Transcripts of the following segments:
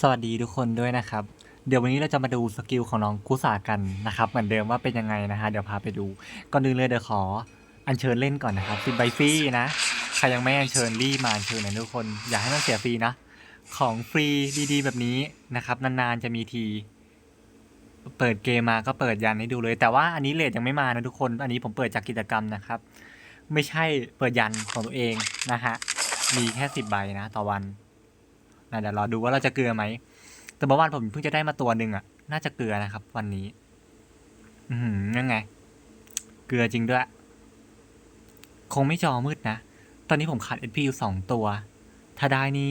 สวัสดีทุกคนด้วยนะครับ เดี๋ยววันนี้เราจะมาดูสกิลของน้องกุสากันนะครับ เหมือนเดิมว่าเป็นยังไงนะฮะเดี๋ยวพาไปดูก่อนอื่นเลยเดี๋ยวขออัญเชิญเล่นก่อนนะครับสิบใบฟรีนะใครยังไม่อัญเชิญรีบมาอัญเชิญนะทุกคน อย่าให้มันเสียฟรีนะ ของฟรีดีๆ แบบนี้นะครับ นานๆจะมีที เปิดเกมมาก็เปิดยันให้ดูเลย แต่ว่าอันนี้เลทยังไม่มานะทุกคน อันนี้ผมเปิดจากกิจกรรมนะครับ ไม่ใช่เปิดยันของตัวเองนะฮะมีแค่สิบใบนะ ต่อวัน เดี๋ยวรอดูว่าเราจะเกลือไหม แต่เมื่อวานผมเพิ่งจะได้มาตัวหนึ่งอะ น่าจะเกลือนะครับ วันนี้ อือหือยังไง เกลือจริงด้วย คงไม่จอมืดนะ ตอนนี้ผมขาด SP อยู่สองตัว ถ้าได้นี่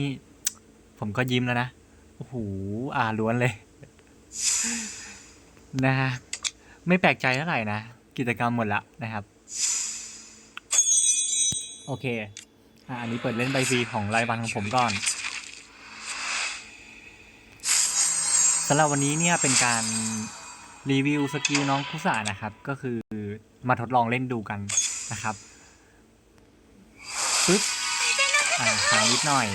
ผมก็ยิ้มแล้วนะ โอ้โห อ่าล้วนเลย นะฮะ ไม่แปลกใจเท่าไหร่นะ กิจกรรมหมดละนะครับ โอเค อ่าอันนี้เปิดเล่นใบฟรีของรายวันของผมก่อน สำหรับวันนี้เนี่ยเป็นการรีวิวสกิลน้องคุสานะครับ ก็คือมาทดลองเล่นดูกันนะครับปึ๊บอ่าค้างนิดหน่อย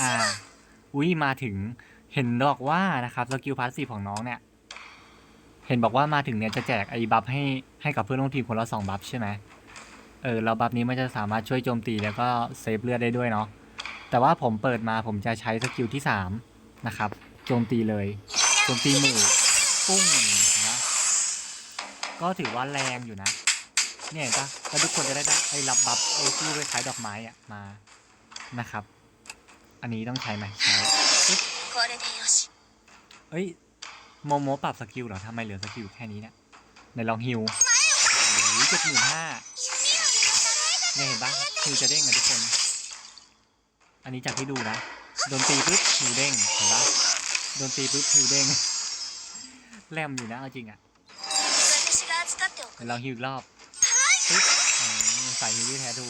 อ่าอุ้ยมาถึงเห็นบอกว่านะครับสกิลพาสซีฟของน้องเนี่ย เห็นบอกว่ามาถึงเนี่ยจะแจกไอ้บัฟให้ให้กับเพื่อนร่วมทีมคนละสองบัฟใช่ไหมเออแล้วบัฟนี้มันจะสามารถช่วยโจมตีแล้วก็เซฟเลือดได้ด้วยเนาะแต่ว่าผมเปิดมาผมจะใช้สกิลที่สาม นะครับ โจมตีเลย โจมตีหมู่ปุ้งนะ ก็ถือว่าแรงอยู่นะ เนี่ยจ้ะแล้วทุกคนจะได้ไอ้รับบัฟไอ้ที่คล้ายดอกไม้อะมา นะครับ อันนี้ต้องใช้ไหมใช้เอ้ย โมโมปรับสกิลเหรอทำไมเหลือสกิลแค่นี้เนี่ยในลองฮิวเจ็ดหมื่นห้าเนี่ยเห็นปะฮิวจะเด้งนะทุกคน อันนี้จากที่ดูนะ โดนตีปุ๊บหิวเด้งเห็นปะโดนตีปุ๊บหิวเด้งแรมอยู่นะเอาจริงอะเดี๋ราหิวอีกรอบปุ๊บใส่ฮิวที่แท้ถู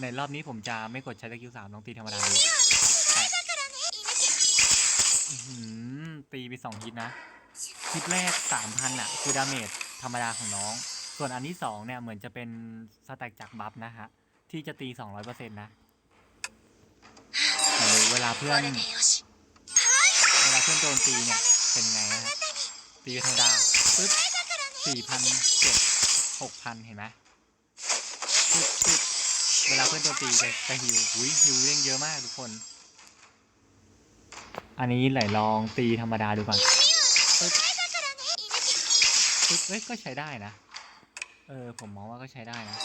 ในรอบนี้ผมจะไม่กดใช้ตะคิวสามน้องตีธรรมดาเลยตีไปสองฮิตนะฮิตแรกสามพันอะ คือดาเมจธรรมดาของน้อง ส่วนอันที่สองเนี่ยเหมือนจะเป็นสแต็กจากบัฟนะฮะ ที่จะตีสองร้อยเปอร์เซ็นต์นะ เวลาเพื่อนเวลาเพื่อนโดนตีเนี่ยเป็นไงฮะตีธรรมดาปึ๊บสี่พันเจ็ดหกพันเห็นไหมปึ๊บปึ๊บเวลาเพื่อนโดนตีจะจะหิวหุยหิวเรื่องเยอะมากทุกคน อันนี้ไหลลองตีธรรมดาดูก่อนปึ๊บปึ๊บเอ้ยก็ใช้ได้นะเออผมมองว่าก็ใช้ได้นะ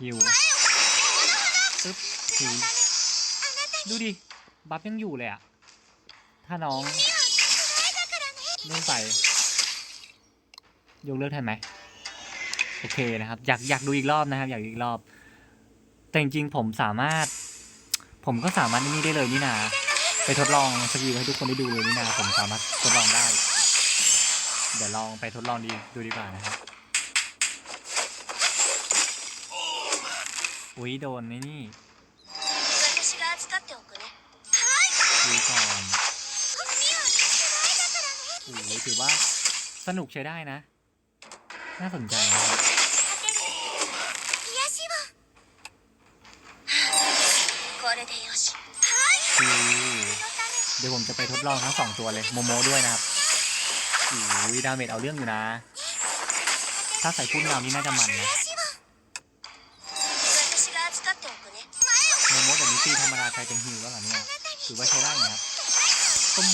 ฮิวปึ๊บ ดูดิ บัฟยังอยู่เลยอะถ้าน้องเล่นไป ยกเลิกทันไหม โอเคนะครับ อยากอยากดูอีกรอบนะครับ อยากดูอีกรอบ แต่จริงๆผมสามารถ ผมก็สามารถนี่ได้เลยนี่นาไปทดลองสกิลให้ทุกคนได้ดูเลยนี่นาผมสามารถทดลองได้ เดี๋ยวลองไปทดลองดีดูดีกว่านะครับอุ้ยโดนไอ้นี่ ถือว่าสนุกใช้ได้นะ น่าสนใจนะครับเดี๋ยวผมจะไปทดลองทั้งสองตัวเลยโมโมด้วยนะครับอุ้ยดาเมจเอาเรื่องอยู่นะ ถ้าใส่พุ่นเหล่านี่น่าจะมันนะโมโมแต่นิตี้ธรรมดาใครเป็นฮิวแล้วหรอเนี่ยถือว่าใช้ได้นะครับตุ้ม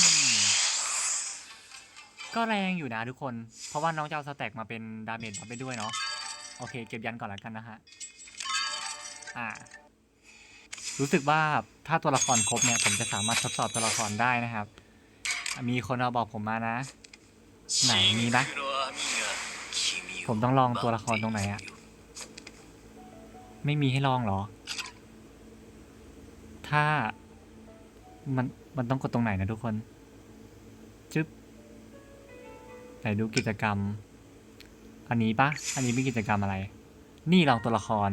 ก็แรงอยู่นะทุกคน เพราะว่าน้องจะเอาสแต็กมาเป็นดาเมจรับไปด้วยเนาะ โอเค เก็บยันก่อนแล้วกันนะฮะ อ่า รู้สึกว่าถ้าตัวละครครบเนี่ย ผมจะสามารถทดสอบตัวละครได้นะครับ มีคนมาบอกผมมานะ ไหนมีปะผมต้องลองตัวละครตรงไหนอะไม่มีให้ลองเหรอ ถ้ามันมันต้องกดตรงไหนนะทุกคน จึ๊บ ไหนดูกิจกรรม อันนี้ปะอันนี้เป็นกิจกรรมอะไร นี่ลองตัวละคร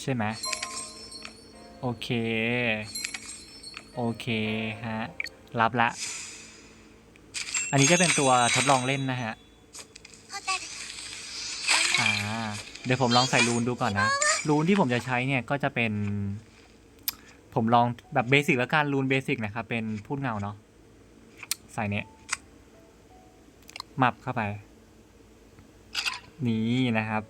ใช่ไหมโอเค โอเคฮะ รับละ อันนี้จะเป็นตัวทดลองเล่นนะฮะอ่าเดี๋ยวผมลองใส่รูนดูก่อนนะ รูนที่ผมจะใช้เนี่ยก็จะเป็น ผมลองแบบเบสิกแล้วกันรูนเบสิกนะครับเป็นพูดเงาเนาะใส่เนี่ย มับเข้าไป นี้นะครับ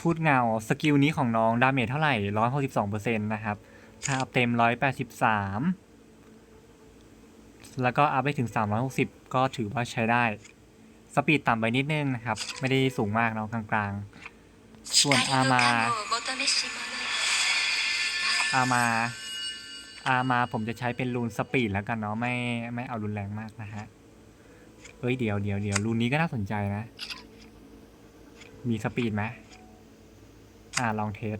พูดเงาสกิลนี้ของน้องดาเมจเท่าไหร่ร้อยหกสิบสองเปอร์เซ็นต์นะครับ ถ้าอัพเต็มร้อยแปดสิบสามแล้วก็อัพไปถึงสามร้อยหกสิบก็ถือว่าใช้ได้ สปีดต่ำไปนิดนึงนะครับ ไม่ได้สูงมากเนาะกลางๆ ส่วนอามาอามาอามาผมจะใช้เป็นรูนสปีดแล้วกันเนาะไม่ไม่เอารุนแรงมากนะฮะ เอ้ยเดี๋ยวเดี๋ยวเดี๋ยวรูนนี้ก็น่าสนใจนะ มีสปีดไหมอ่าลองเทส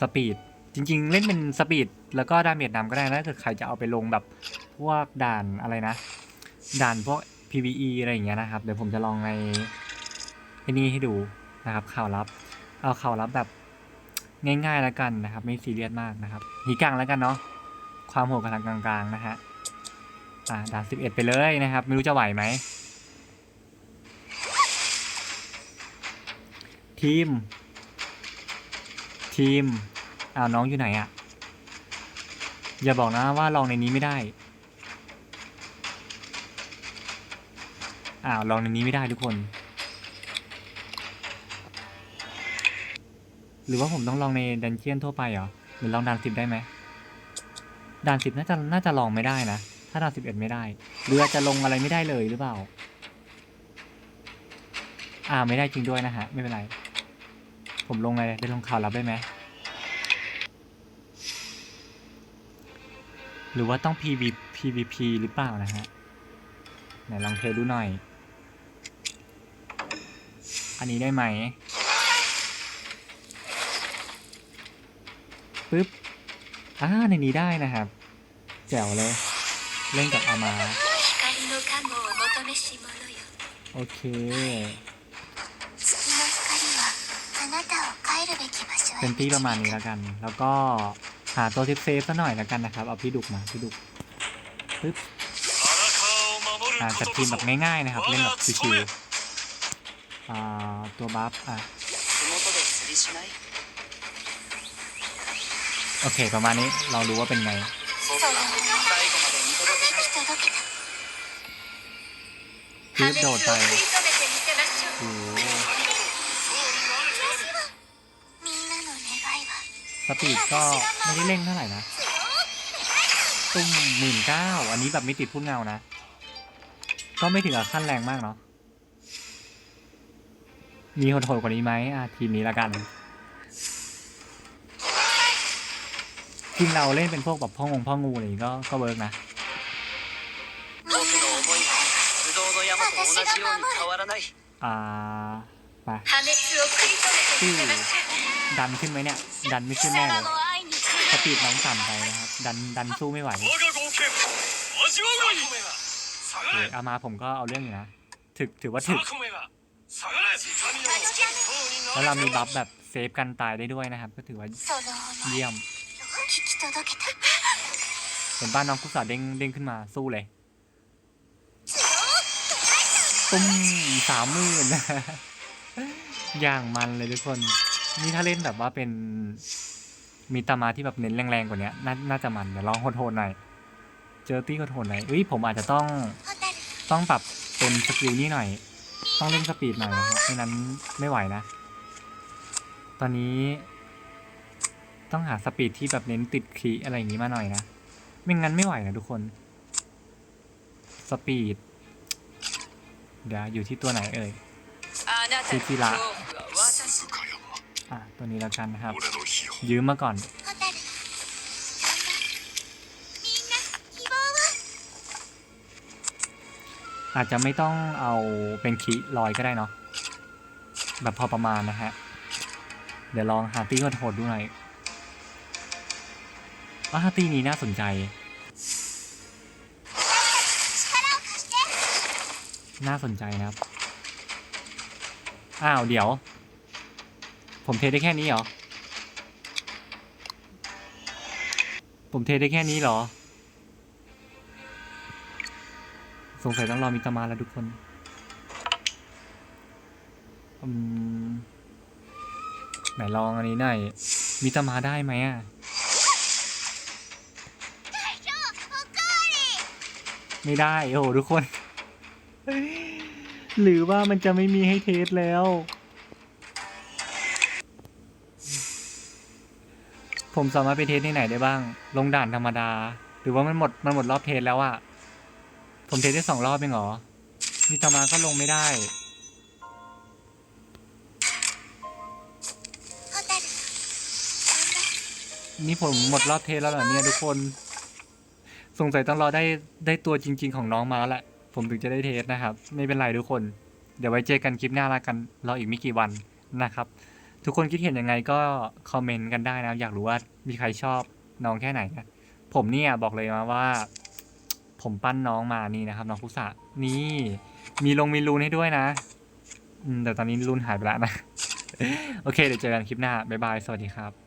สปีดจริง ๆ เล่นเป็นสปีดแล้วก็ดาเมจนำก็ได้นะถ้าเกิดใครจะเอาไปลงแบบพวกด่านอะไรนะ ด่านพวก PVE อะไรอย่างเงี้ยนะครับ เดี๋ยวผมจะลองในไอ้นี่ให้ดูนะครับข่าวลับ เอาข่าวลับแบบง่ายๆแล้วกันนะครับ ไม่ซีเรียสมากนะครับหีกลางแล้วกันเนาะความโหดกำลังกลางๆนะฮะ อ่าด่านสิบเอ็ดไปเลยนะครับ ไม่รู้จะไหวไหม ทีม ทีมอ้าวน้องอยู่ไหนอะอย่าบอกนะว่าลองในนี้ไม่ได้อ้าวลองในนี้ไม่ได้ทุกคน หรือว่าผมต้องลองในดันเจียนทั่วไปเหรอหรือลองด่านสิบได้ไหมด่านสิบน่าจะน่าจะลองไม่ได้นะ ถ้าดานสิบเอ็ดไม่ได้หรือจะลงอะไรไม่ได้เลยหรือเปล่า อ่าไม่ได้จริงด้วยนะฮะ ไม่เป็นไร ผมลงอะไรได้ลงข่าวลับได้ไหม หรือว่าต้อง PV PVP หรือเปล่านะฮะ ไหนลองเทดูหน่อย อันนี้ได้ไหมปึ๊บอ่าในนี้ได้นะครับ แจ๋วเลย เล่นกับอามาโอเคเป็นพี่ประมาณนี้แล้วกัน แล้วก็หาตัวริปเซฟซะหน่อยแล้วกันนะครับเอาพี่ดุกมาพี่ดุกปึ๊บอ่าจัดทีมแบบง่ายๆนะครับ เล่นแบบชิวๆอ่ตัวบัฟอะโอเค ประมาณนี้เรารู้ว่าเป็นไง คืบโดดไปโอ้สปีดก็ไม่ได้เร่งเท่าไหร่นะ ตุ้มหมื่นเก้าอันนี้แบบไม่ติดพุ่งเงานะ ก็ไม่ถึงกับขั้นแรงมากเนาะ มีโหดๆกว่านี้ไหมอ่ทีมนี้ละกันจริงเราเล่นเป็นพวกแบบพ่องงพ่องูอะไรก็ก็เวิร์กนะ らない อ่า ไป 破滅を食い止めてみせましょ ดันขึ้นไหมเนี่ย ดันไม่ う ขึ้ 貴 นแน่เล 様 ย も愛に สปีดน้องต่ำไปนะครับ ดันดันสู้ไม่ไหว 我が冒険味わうがいい下が เอ れ ออามาผมก็เอาเรื่องอยู่นะ ถึกถือว่าถึก ザコメが下がれ痛みをそうに แล้วเรามี な บั れ ฟแบบเซฟกันตายได้ด้วยนะครับ ก็ถือว่า その思い เยี่ยม 聞き届けた เห็นบ้านน้องกุศลเด้งเด้งขึ้นมาสู้เลย ตุ้มสามหมื่นอย่างมันเลยทุกคน นี่ถ้าเล่นแบบว่าเป็น มีตามาที่แบบเน้นแรงๆกว่านี้นน่าจะมันเดี๋ยวลองโหดๆหน่อย เจอตี้โหดๆหน่อยเอ้ยผมอาจจะต้องต้องปรับเป็นสกิลนี้หน่อย ต้องเล่นสปีดหน่อยเพราะไม่นั้นไม่ไหวนะ ตอนนี้ ต้องหาสปีดที่แบบเน้นติดขีอะไรอย่างนี้มาหน่อยนะ ไม่งั้นไม่ไหวนะทุกคน สปีด เดี๋ยวอยู่ที่ตัวไหนเอ่ยซูจิระอะตัวนี้แล้วกันนะครับ ยืมมาก่อน อาจจะไม่ต้องเอาเป็นคีลอยก็ได้เนาะแบบพอประมาณนะฮะ เดี๋ยวลองฮาตี้ก็โหดดูหน่อยว่าหาตี้นี้น่าสนใจ น่าสนใจนะครับ อ้าวเดี๋ยว ผมเทได้แค่นี้เหรอ ผมเทได้แค่นี้เหรอ สงสัยต้องรอมิตามาแล้วทุกคนอไหนลองอันนี้หน่อยมิตามาได้ไหมอะ ไม่ได้ โอ้โหทุกคน หรือว่ามันจะไม่มีให้เทสแล้ว ผมสามารถไปเทสที่ไหนได้บ้าง ลงด่านธรรมดา หรือว่ามันหมดมันหมดรอบเทสแล้วอะผมเทสได้สองรอบเองเหรอมีตมาก็ลงไม่ได้นี่ผมหมดรอบเทสแล้วเหรอเนี่ยทุกคน สงสัยต้องรอได้ได้ตัวจริง ๆ ของน้องมาแล้วแหละ ผมถึงจะได้เทสนะครับ ไม่เป็นไรทุกคน เดี๋ยวไว้เจอกันคลิปหน้าละกันรออีกไม่กี่วันนะครับ ทุกคนคิดเห็นยังไงก็คอมเมนต์กันได้นะอยากรู้ว่ามีใครชอบน้องแค่ไหนนะผมเนี่ยบอกเลยนะว่า ผมปั้นน้องมานี่นะครับ น้องคุสะนี่ มีลงมีรูนให้ด้วยนะแต่ตอนนี้รูนหายไปแล้วนะ โอเค เดี๋ยวเจอกันคลิปหน้าบ๊ายบาย สวัสดีครับ